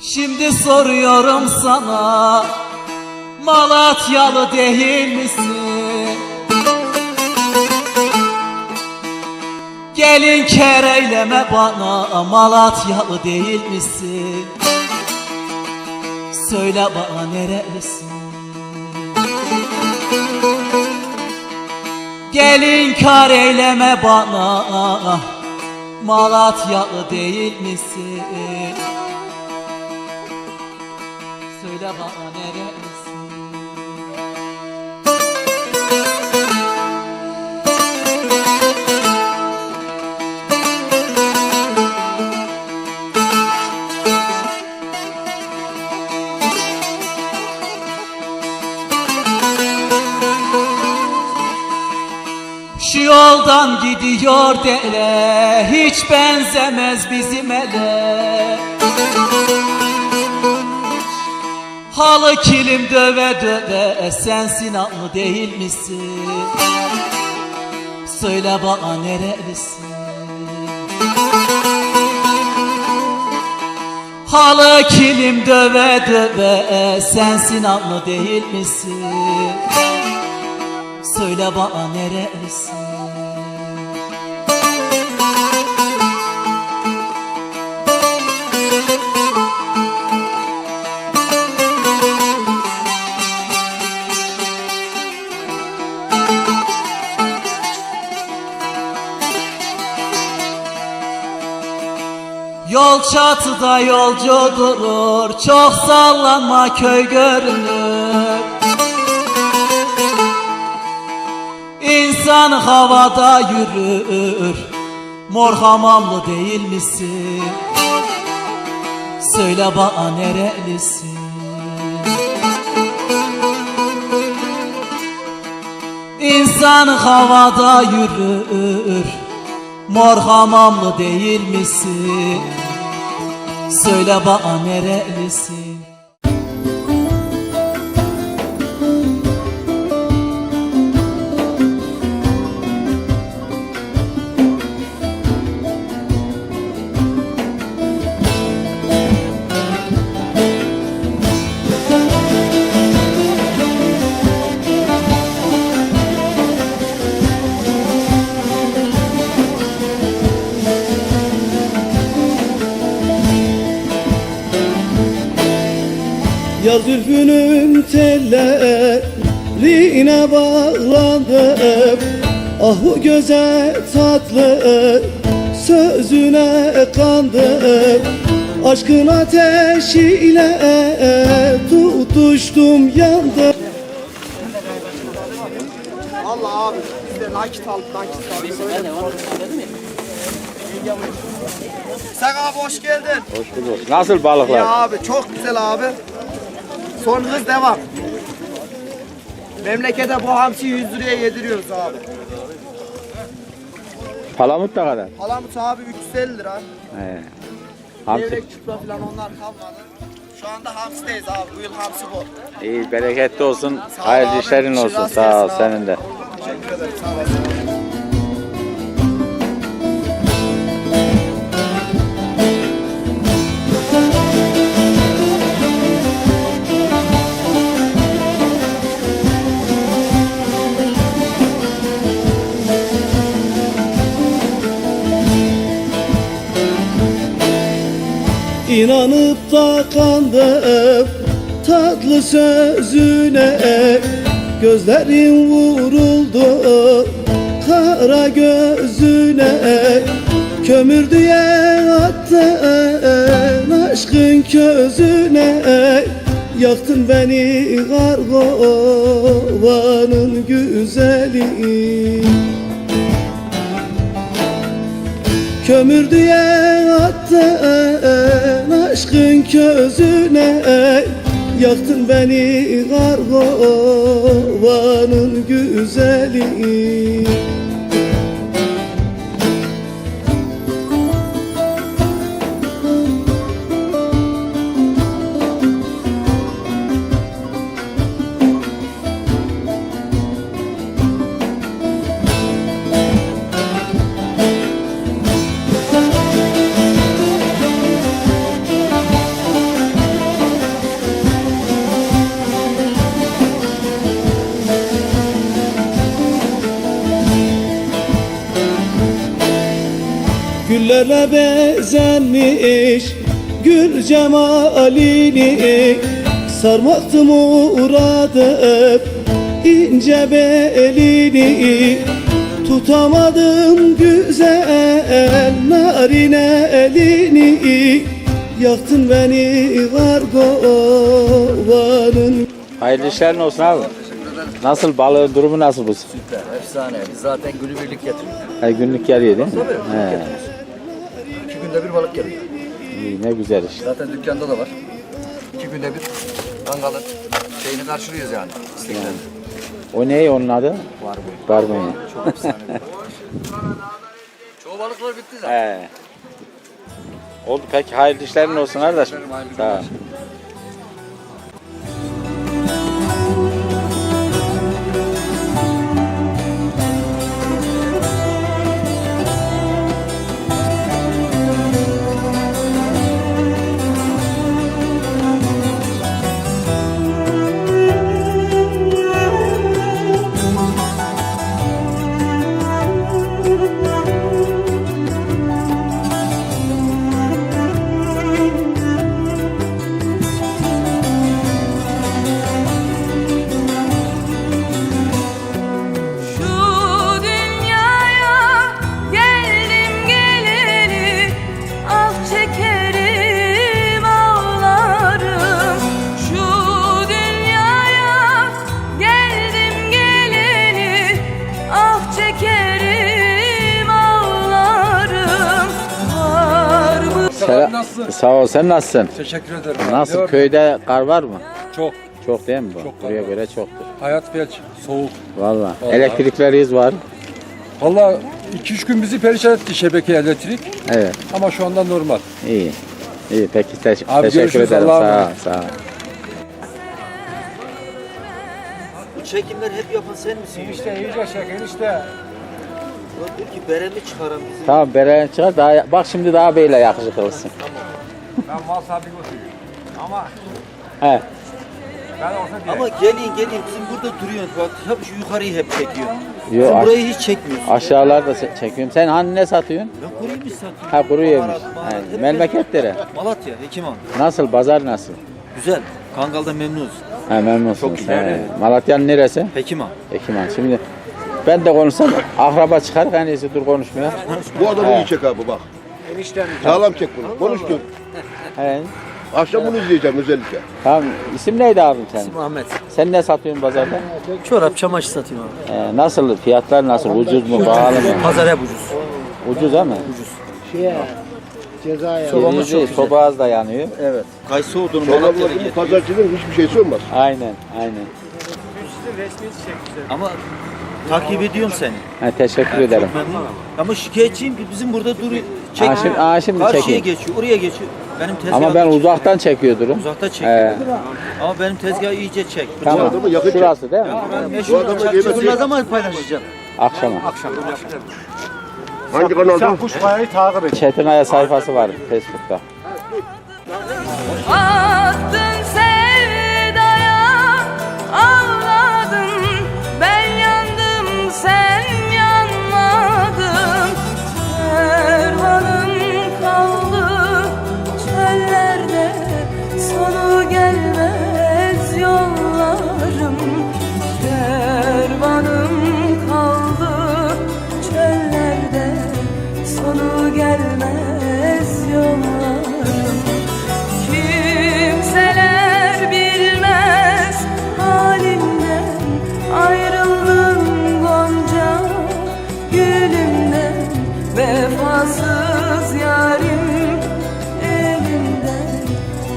Şimdi soruyorum sana Malatyalı değil misin? Gelin kereyleme bana Malatyalı değil misin? Söyle bana nerelisin? Gelin kar eyleme bana Malatyalı değil misin? Söyle bana nerelisin? Şu yoldan gidiyor dele Hiç benzemez bizim ele Halı kilim döve döve Sensin mı değil misin? Söyle bana nerelisin? Halı kilim döve döve Sensin mı değil misin? Söyle bana nerelisin? Yol çatıda yolcu durur Çok sallanma köy görünür İnsan havada yürür Mor hamamlı değil misin? Söyle bana nerelisin? İnsan havada yürür Mor hamamlı değil misin? Söyle bana nerelisin? Yaz zülfünün tellerine bağlandım Ah bu göze tatlı sözüne kandım Aşkın ateşiyle tutuştum yandım Allah abi biz de nakit aldık nakit aldık. Sen abi hoş geldin. Hoş bulduk. Nasıl İyi balıklar? abi çok güzel abi. Son hız devam. Memlekete bu hamsi 100 liraya yediriyoruz abi. Palamut ne kadar? Palamut abi 350 lira. He. Hamsi. Levrek çupra falan onlar kalmadı. Şu anda hamsideyiz abi. Bu yıl hamsi bol. İyi bereketli olsun. Sağ ol Hayırlı abi, işlerin olsun. rast Sağ ol gelsin abi. senin de. Teşekkür ederim. Sağ olasın. İnanıp da kandım tatlı sözüne Gözlerim vuruldu kara gözüne Kömür diye attın aşkın közüne Yaktın beni kargovanın güzeli. Kömür diye attın aşkın közüne Yaktın beni kargovanın güzeli Güllerle bezenmiş Gül cemalini Sarmaktı muradım ince belini Tutamadım güzel narine elini Yaktın beni kargovanın Hayırlı işlerin olsun abi. Nasıl balığın durumu nasıl bu? Efsane. Biz zaten günübirlik getiriyoruz. Her günlük geliyor değil mi? He, İki günde bir balık geliyor. iyi, ne güzel iş. Zaten dükkanda da var. İki günde bir mangalın şeyini karşılıyoruz yani. İsteklerini. O ne onun adı? Var bu. Barbunya. Çok efsane. Çoğu balıklar bitti zaten. He. Oldu peki hayırlı işlerin olsun kardeşim. Hayırlı Sağ Selam. Sağ ol sen nasılsın? Teşekkür ederim. Nasıl Diyor, köyde kar var mı? Çok. Çok değil mi bu? Çok Buraya var. göre çoktur. Hayat felç. Soğuk. Valla. Vallahi. Elektrikleriz var. Valla 2-3 gün bizi perişan etti şebeke elektrik. Evet. Ama şu anda normal. İyi. İyi peki te- Abi teşekkür görüşürüz, ederim. Allah'a Sağ ol. emanet. Sağ ol. Bu çekimler hep yapan sen misin? İşte iyice şeker işte. Ulan dur ki beremi çıkaran bizi. Tamam beren çıkar daha bak şimdi daha beyle yakışıklısın. Ben mal sahibi götürüyorum. Ama He. ben olsa diye. Ama gelin gelin bizim burada duruyorsun bak hep şu yukarıyı hep çekiyor. Yo, Sen aş- burayı hiç çekmiyorsun. aşağılarda se- çekiyorum. Sen hani ne satıyorsun? Ben kuruyum mu satayım? Ha kuru yemiş. Baharat, baharat, He, hep memleketlere. Malatya, Hekiman. Nasıl pazar nasıl? Güzel. Kangal'da memnunuz. Ha memnunsunuz. Çok güzel. He. Malatya'nın neresi? Hekiman. Ekiman. Şimdi ben de konuşsam akraba çıkar iyisi dur konuşmaya. Bu adamı iyi çek abi bak. Sağlam çek bunu. Konuş dur. He. Akşam bunu izleyeceğim özellikle. Tamam. İsim neydi abim senin? Ahmet. Sen ne satıyorsun pazarda? Çorap, çamaşır satıyorum abi. Ee, nasıl? Fiyatlar nasıl? Ucuz mu? Pahalı mı? Pazar hep ucuz. Ucuz ama. Sobamız çok güzel. Soba az da yanıyor. Evet. Kayısı odunu Malatya'da bu getiriyor. pazarcının hiçbir şeysi olmaz. Aynen, aynen. Ama takip ediyorum seni. Ha, teşekkür ederim. Ama şikayetçiyim ki bizim burada duruyor. Aa, Çekmiyor. şimdi, aa, şimdi Karşıya çekeyim. geçiyor, oraya geçiyor. Benim tezgahı Ama ben uzaktan çekiyordurum. Uzakta çekiyor. He. Ama benim tezgahı iyice çek. Tamam. adamı yakın çek. Şurası değil mi? Ben Bu meşhur adamı çakçı. kıymet Bunu çek. ne zaman paylaşacağım? Akşama. Hangi kanalda? Çetin sayfası var Facebook'ta. Vefasız yarim elimden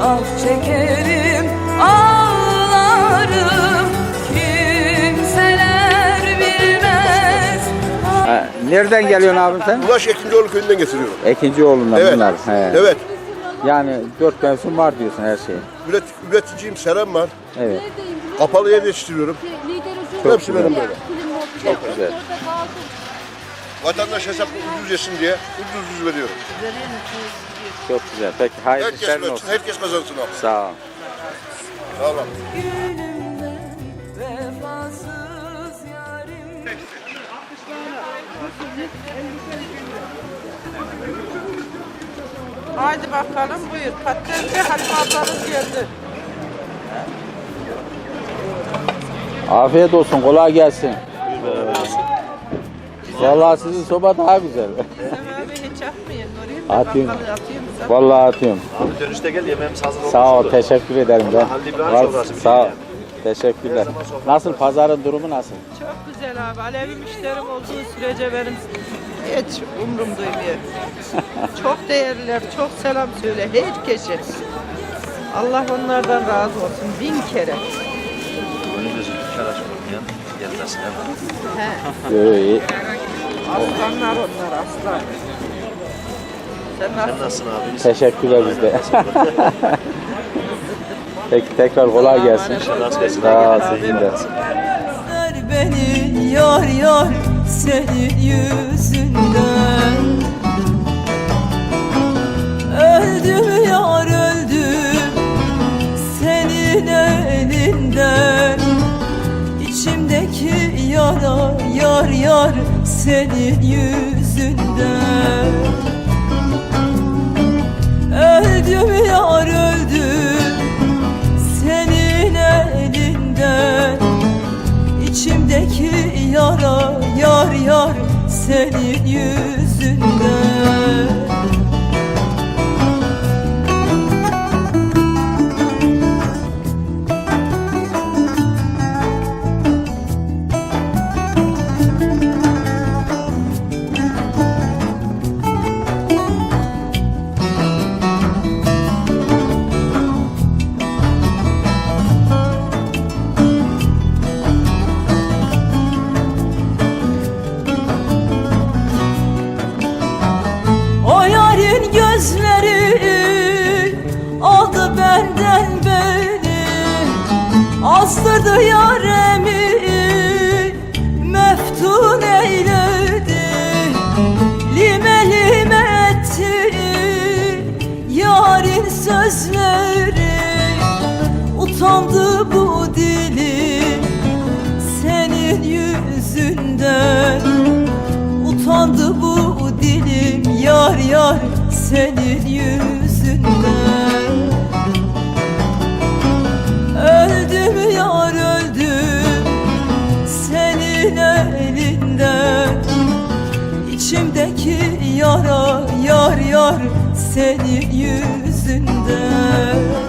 Ah çekerim ağlarım Kimseler bilmez Ha, nereden geliyorsun abim sen? Ulaş Ekincioğlu köyünden getiriyorum. Ekinci oğlundan Evet. bunlar. He. Evet. Yani dört mevsim var diyorsun her şey. Üret, üreticiyim Serem var. Evet. Kapalı yer yetiştiriyorum. Çok Hepsi güzel. benim böyle. Çok güzel. Vatandaş hesaplı ucuz yesin diye ucuz ucuz veriyorum. Çok güzel. Peki hayırlı Herkes üretsin, olsun. herkes kazansın abi. Sağ ol. Sağ olun. Gülümden vefasız yarim Haydi bakalım buyur. Patatesli Halim ablanız geldi. Afiyet olsun, kolay gelsin. Vallahi sizin soba daha güzel. Abi hiç atmayın. Oraya da Atayım. Vallahi atıyorum. Abi dönüşte gel yemeğimiz hazır olmuş. Sağ ol, teşekkür ederim ben. Halil İbrahim Var- sofrası Sağ ol. şey Teşekkürler. Nasıl pazarın durumu nasıl? Çok güzel abi. Alevi müşterim olduğu sürece benim hiç umrum duymuyor. çok değerliler, çok selam söyle herkese. Allah onlardan razı olsun bin kere. Gözü dükkan açmayan gelmesin hemen. Yo, iyi. Aslanlar onlar aslan. Sen Sen nasılsın? nasılsın abi? Teşekkürler biz de. Peki tekrar kolay gelsin. Sağ ol sizin de. Beni yar yar senin yüzünden Öldüm yar öldüm senin elinden İçimdeki yara yar yar senin yüzünden senin yüzünden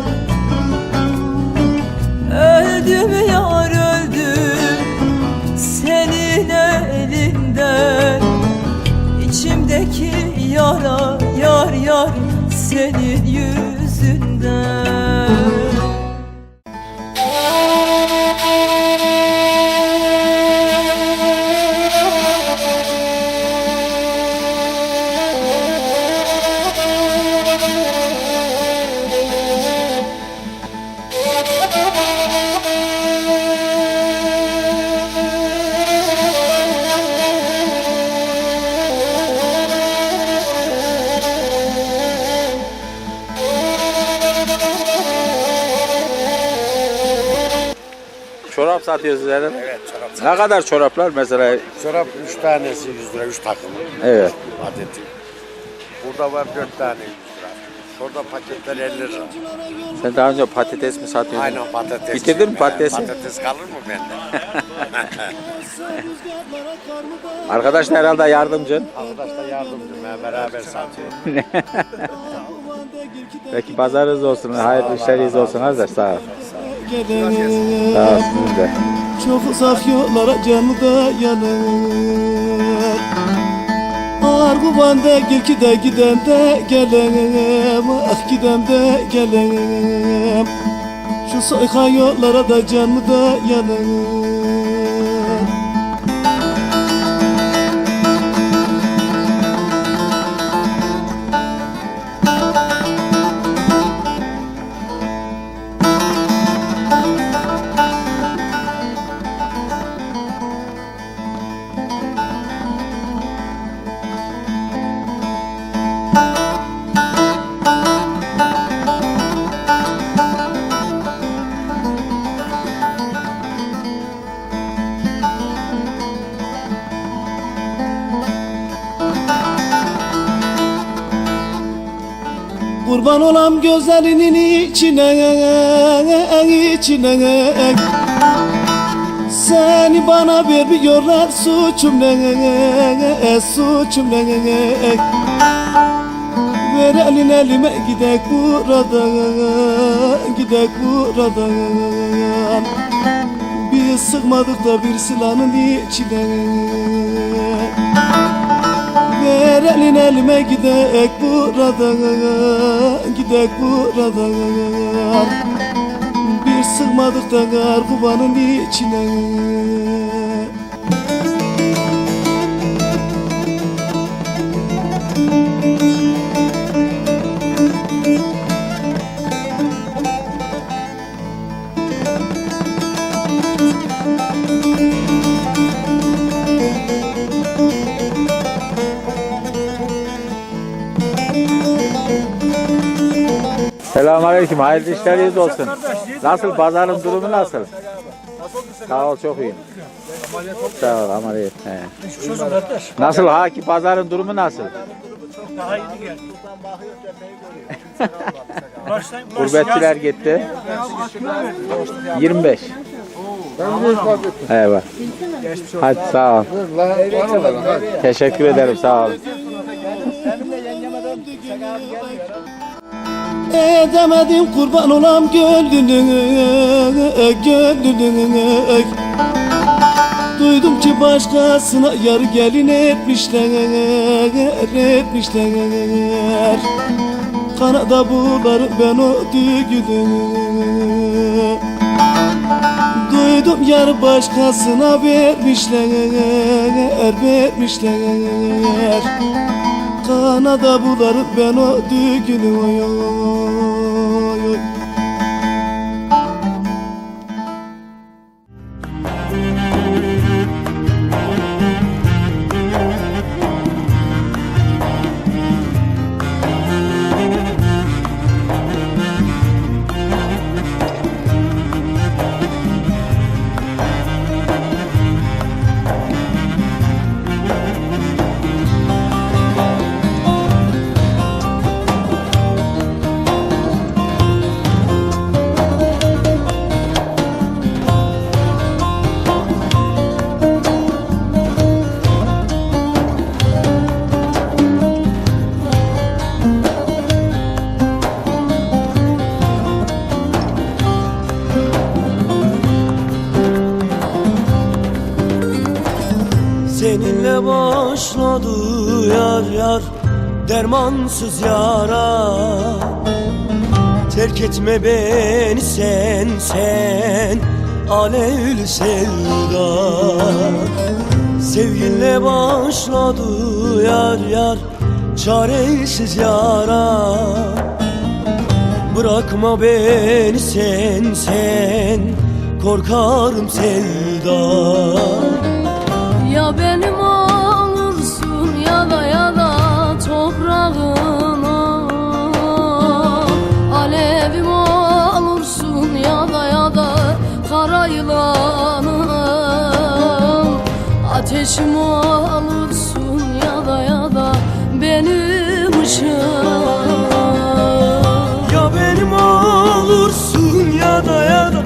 satıyorsunuz herhalde. Evet çorap Ne kadar çoraplar mesela? Çorap 3 tanesi 100 lira, 3 takımı Evet. adeti. Burada var 4 tane 100 lira. Şurada paketler 50 lira. Sen daha önce patates mi satıyordun? Aynen patates. Bitirdin mi patatesi? Patates kalır mı bende? Arkadaş da herhalde yardımcın. Arkadaş da yardımcım ya beraber satıyor. Peki pazarınız olsun. Hayırlı işleriniz olsun arkadaş. Sağ ol. Sağ de. Çok uzak yollara canı da yanar Arguvan da gel ki de giden de gelem Ah giden de gelem Şu saykan yollara da canı da Kurban olam gözlerinin içine içine. Seni bana vermiyorlar suçum ne suçum ne. Ver elin elime gidek buradan Gidek buradan Biz sıkmadık da bir silahın içine Ver elin elime gidek buradan Gidek buradan Bir sıkmadık da karkubanın içine Selamünaleyküm. Hayırlı işleriniz olsun. Nasıl pazarın durumu nasıl? Sağ ol çok iyiyim. Sağ ol ameliyat. He. Nasıl haki pazarın durumu nasıl? Gurbetçiler gitti. 25. Evet. Hadi sağ ol. Teşekkür ederim sağ ol. Edemedim kurban olam gönlünü Gönlünü. Duydum ki başkasına yar gelin etmişler Etmişler. Kanada bular ben o düğünü. Duydum yar başkasına vermişler Vermişler. Kanada bular ben o düğünü başladı yar yar dermansız yara. Terk etme beni sen sen alevli sevda. Sevginle başladı yar yar çaresiz yara. Bırakma beni sen sen korkarım sevda. Ya benim olursun Ateşim olursun ya da ya da benim ışığım Ya benim olursun ya da ya da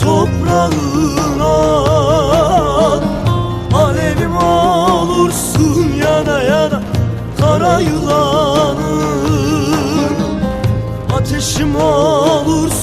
toprağına Alevim olursun ya da ya da kara yılanım Ateşim olursun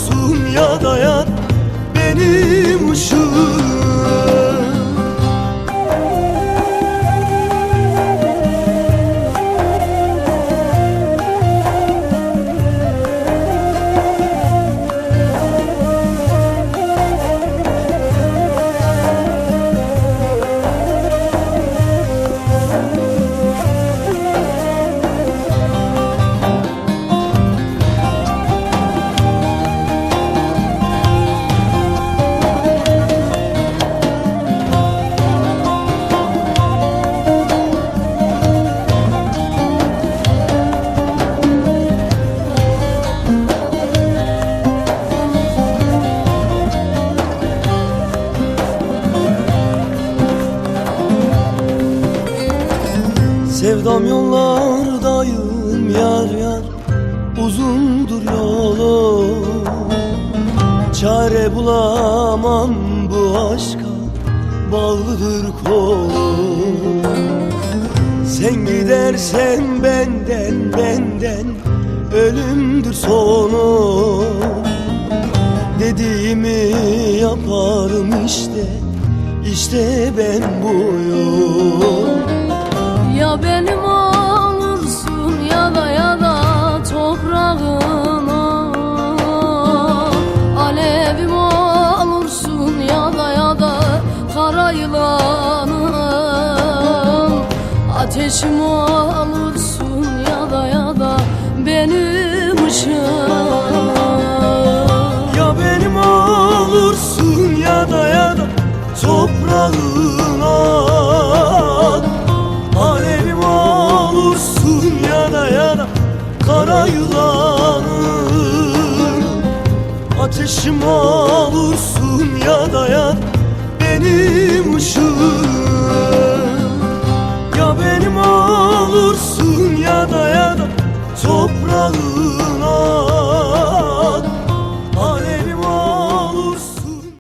varamayan uzundur yolu. Çare bulamam bu aşka bağlıdır kolum Sen gidersen benden benden ölümdür sonu. Dediğimi yaparım işte işte ben buyum. Ya benim olursun ya da ya da toprağına. Alevim olursun ya da ya da kara yılanım Ateşim olursun Ateşim olursun ya da ya da benim ışığım